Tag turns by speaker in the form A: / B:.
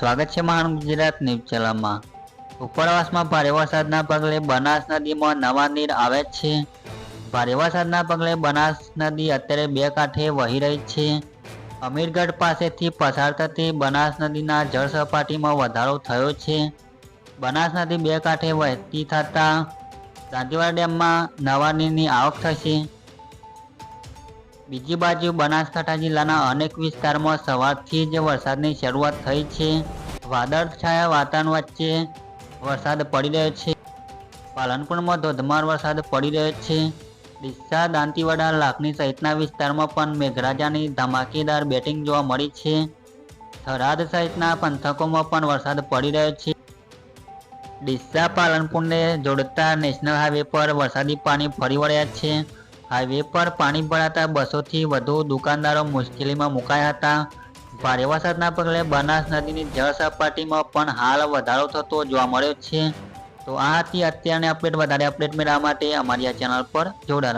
A: સ્વાગત છે મહાન ગુજરાત ન્યૂઝ ચેનલમાં. ઉપરવાસમાં ભારે વરસાદના પગલે બનાસ નદીમાં નવા નીર આવે છે. ભારે વરસાદના પગલે બનાસ નદી અત્યારે બે કાંઠે વહી રહી છે. અમીરગઢ પાસેથી પસાર થતી બનાસ નદીના જળ સપાટીમાં વધારો થયો છે. બનાસ નદી બે કાંઠે વહેતી થતાં દાંતીવાડા ડેમમાં નવા નીરની આવક થશે. બીજી બાજુ બનાસકાંઠા જિલ્લાના અનેક વિસ્તારમાં સવારથી જ વરસાદની શરૂઆત થઈ છે. વાદળછાયા વાતાવરણ વચ્ચે વરસાદ પડી રહ્યો છે. પાલનપુરમાં ધોધમાર વરસાદ પડી રહ્યો છે. ડીસા, દાંતીવાડા, લાખણી સહિતના વિસ્તારમાં પણ મેઘરાજાની ધમાકેદાર બેટિંગ જોવા મળી છે. થરાદ સહિતના પંથકોમાં પણ વરસાદ પડી રહ્યો છે. ડીસા પાલનપુરને જોડતા નેશનલ હાઈવે પર વરસાદી પાણી ફરી વળ્યા છે. હાઈવે પર પાણી ભરાતા બસોથી વધુ દુકાનદારો મુશ્કેલીમાં મુકાયા હતા. ભારે વરસાદના પગલે બનાસ નદીની જળ સપાટીમાં પણ હાલ વધારો થતો જોવા મળ્યો છે. તો આ હતી અત્યારની અપડેટ. વધારે અપડેટ મેળવવા માટે અમારી આ ચેનલ પર જોડાણ